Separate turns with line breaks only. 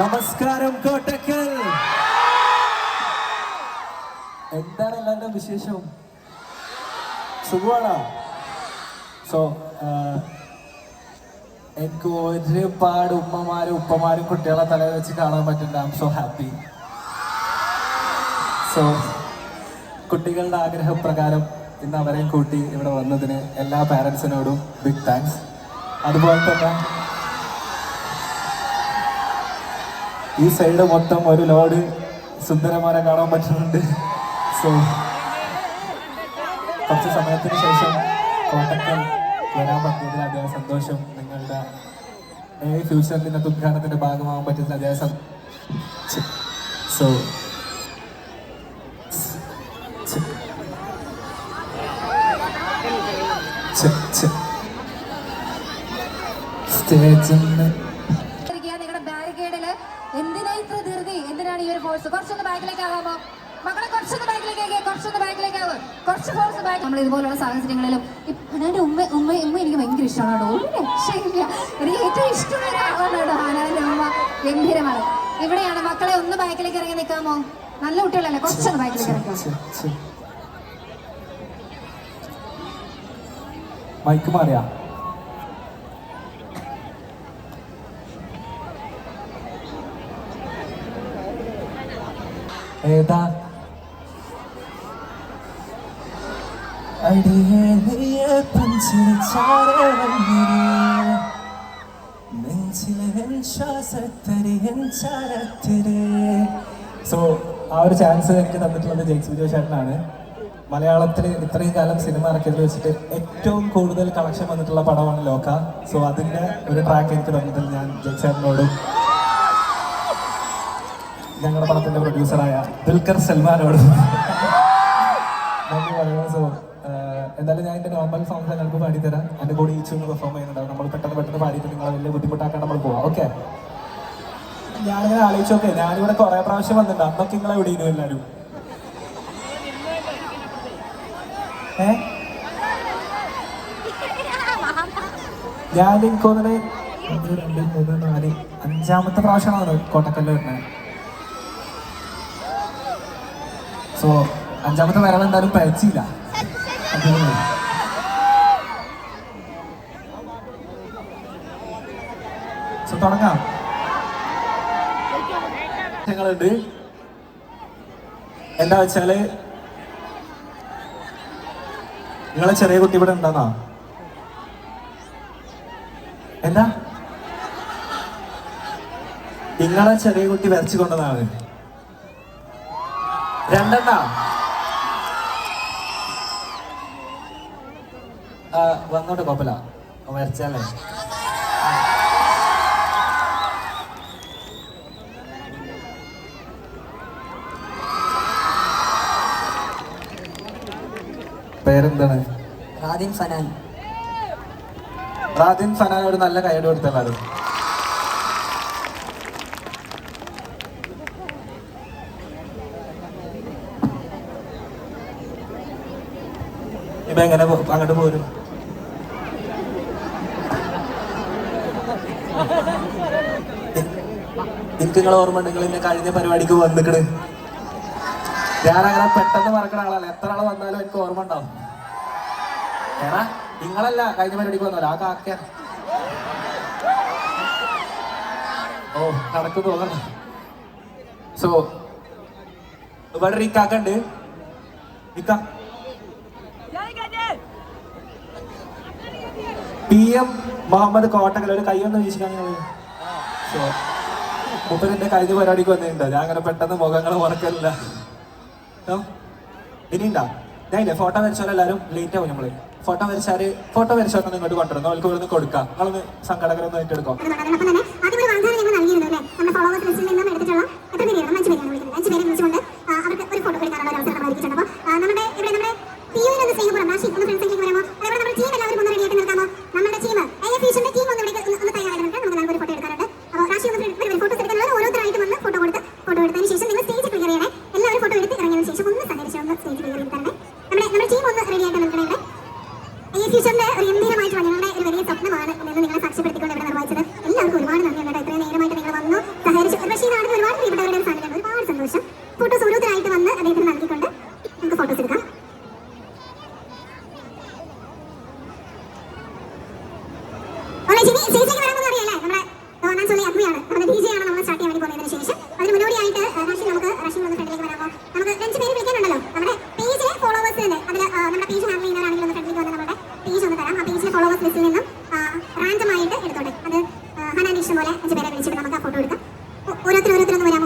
നമസ്കാരം കോട്ടക്കൽ. എന്താണ് എല്ലാവരുടെ വിശേഷം? സുഖമാണോ? സോ എനിക്ക് ഒരുപാട് ഉമ്മമാരും ഉപ്പമാരും കുട്ടികളെ തല വെച്ച് കാണാൻ പറ്റുന്നുണ്ട് I am so happy so കുട്ടികളുടെ ആഗ്രഹപ്രകാരം ഇന്ന് അവരെയും കൂട്ടി ഇവിടെ വന്നതിന് എല്ലാ പാരൻസിനോടും ബിഗ് താങ്ക്സ് അതുപോലെ തന്നെ ഈ സൈഡ് മൊത്തം ഒരു ലോഡ് സുന്ദരമാരെ കാണാൻ പറ്റുന്നുണ്ട് സോ കുറച്ച് സമയത്തിന് ശേഷം കോട്ടക്കൽ വരാൻ പറ്റിയതിൽ അദ്ദേഹം സന്തോഷം നിങ്ങളുടെ ഫ്യൂച്ചറിൽ ഇന്നത്തെ ഉദ്ഘാടനത്തിന്റെ ഭാഗമാകാൻ പറ്റുന്ന അദ്ദേഹം സോ
സ്റ്റേജ്. ഫോഴ്സ് കുറച്ചൊന്ന് ബാക്കിലേക്ക് ആവാമോ മക്കളെ കുറച്ചൊന്ന് ബാക്കിലേക്ക് കുറച്ചൊന്ന് ബാക്കിലേക്ക് ആവും കുറച്ച് ഫോഴ്സ് ബാക്ക്. നമ്മൾ ഇതുപോലുള്ള സാഹചര്യങ്ങളിലും ഹനാന്റെ ഉമ്മ ഉമ്മ ഉമ്മ എനിക്ക് ഭയങ്കര ഇഷ്ടമാണ്? എനിക്ക് ഏറ്റവും ഇഷ്ടമുള്ള ഒരാളാണ് കേട്ടോ ഹാനാന്റെ ഉമ്മ. ഗംഭീരമാണ്. ഇവിടെയാണ് മക്കളെ ഒന്ന് ബാക്കിലേക്ക് ഇറങ്ങി നിൽക്കാമോ? നല്ല കുട്ടികളല്ലേ? കുറച്ചൊന്ന് ബാക്കിലേക്ക് ഇറങ്ങാം
മൈക്ക് മാറിയാ? ഏതാ. സോ ആ ഒരു ചാൻസ് എനിക്ക് തന്നിട്ടുള്ളത് ജെയ്ക്സ് വിജയ ചേട്ടനാണ്. മലയാളത്തിൽ ഇത്രയും കാലം സിനിമ ഇറക്കിയതിൽ വെച്ചിട്ട് ഏറ്റവും കൂടുതൽ കളക്ഷൻ വന്നിട്ടുള്ള പടമാണ് ലോക. സോ അതിന്റെ ഒരു ട്രാക്ക് എനിക്ക് തന്നിട്ടുണ്ട് ഞാൻ ജെയ്ക്സ് ചേട്ടനോടും ഞങ്ങളുടെ പടത്തിന്റെ പ്രൊഡ്യൂസറായ ദുൽഖർ സൽമാനോട് നന്ദി പറയുന്നു സോ എന്തായാലും ഞാൻ എന്റെ നോർമൽ സോങ്സ് ഞങ്ങൾക്ക് പാടിത്തരാം. എന്റെ കൂടെ ഈച്ചു പെർഫോം ചെയ്യുന്നുണ്ടാവും. നമ്മൾ പെട്ടെന്ന് പെട്ടെന്ന് പാടിയിട്ട് നിങ്ങളെ വലിയ ബുദ്ധിമുട്ടാക്കാൻ നമ്മൾ പോവാം. ഓക്കെ ഞാനിങ്ങനെ ആലോചിച്ചു നോക്കെ ഞാനിവിടെ കുറെ പ്രാവശ്യം വന്നിട്ടുണ്ട്. അന്നൊക്കെ നിങ്ങളെ എവിടെ ഇരുന്നു എല്ലാവരും? ഞാൻ എനിക്ക് തോന്നണേ ഒന്ന് രണ്ട് മൂന്ന് നാല് അഞ്ചാമത്തെ പ്രാവശ്യമാണ് കോട്ടക്കല്ല് വരുന്നത്. സോ അഞ്ചാമത്തെ വരവ് എന്തായാലും പഴച്ചില്ല സോ തുടങ്ങാം. ഞങ്ങളുണ്ട്. എന്താ വെച്ചാൽ നിങ്ങളെ ചെറിയ കുട്ടി ഇവിടെ ഉണ്ടെന്നാ? എന്താ? നിങ്ങളെ ചെറിയ കുട്ടി വരച്ചു കൊണ്ടതാണ്. രണ്ടെണ്ണ. വന്നോട്ടെ കുഴപ്പമില്ല. വരച്ചല്ലേ പേരെന്താണ്?
റാദിൻ ഫനാൻ
റാദിൻ ഫനാൻ ഒരു നല്ല കൈയ്യടി കൊടുത്തല്ലോ ഇപ്പൊ എങ്ങനെ അങ്ങോട്ട് പോരും? എനിക്ക് നിങ്ങളെ ഓർമ്മ ഉണ്ടെങ്കിൽ എന്നെ കഴിഞ്ഞ പരിപാടിക്ക് വന്നിക്കണ്. ഞാൻ അങ്ങനെ പെട്ടെന്ന് മറക്കണ ആളല്ല. എത്ര ആൾ വന്നാലും എനിക്ക് ഓർമ്മ ഉണ്ടാവും. ഏടാ നിങ്ങളല്ല കഴിഞ്ഞ പരിപാടിക്ക് വന്നല്ലോ. ആ കാക്ക. ഓ കണക്ക് തോന്നണ സോ ഇവിടെ ഈ കാക്ക ഉണ്ട്. ഇക്ക. പി എം മുഹമ്മദ് കോട്ടകൽ ഒരു കൈയൊന്ന് വീശിക്കാൻ സോ മുപ്പതിന്റെ കഴിഞ്ഞ പരിപാടിക്ക് വന്നിട്ടുണ്ടോ. ഞാൻ അങ്ങനെ പെട്ടെന്ന് മുഖങ്ങൾ ഉറക്കല്ല ഇനിണ്ടാ ഞാൻ ഇല്ലേ ഫോട്ടോ വരച്ചോലെല്ലാരും ലേറ്റ് ആവും നമ്മൾ. ഫോട്ടോ വരച്ചാൽ ഫോട്ടോ വരച്ചാൽ ഇങ്ങോട്ട് കൊണ്ടുവരുന്നു അവർക്ക് ഇവിടുന്ന് കൊടുക്കാം. നിങ്ങളൊന്ന് സങ്കടകരൊന്നും ഏറ്റെടുക്കാം
ഒരു ഗംഭീരമായിട്ടുള്ള നിങ്ങളുടെ ഒരു വലിയ സ്വപ്നമാണ് എന്ന് നിങ്ങളെ സാക്ഷ്യപ്പെടുത്തിക്കൊണ്ട് ഇവിടെ നിർവഹിച്ചത്. എല്ലാവർക്കും ഒരുപാട് നന്ദി കേട്ടോ. ഇത്രയും നേരമായിട്ട് നിങ്ങൾ വന്നു സഹകരിച്ചു. പക്ഷേ ഇതാണ് ഒരുപാട് പ്രിയപ്പെട്ടവരുടെ ഒരു ഒരുപാട് സന്തോഷം. ഫോട്ടോ ഓരോരുത്തരായിട്ട് വന്ന് അദ്ദേഹത്തിന് നൽകിക്കൊണ്ട് നമുക്ക് ഫോട്ടോസ് എടുക്കാം. ചേച്ചി ഓരോരുത്തർ ഓരോരുത്തർ ഒന്ന് വരാമോ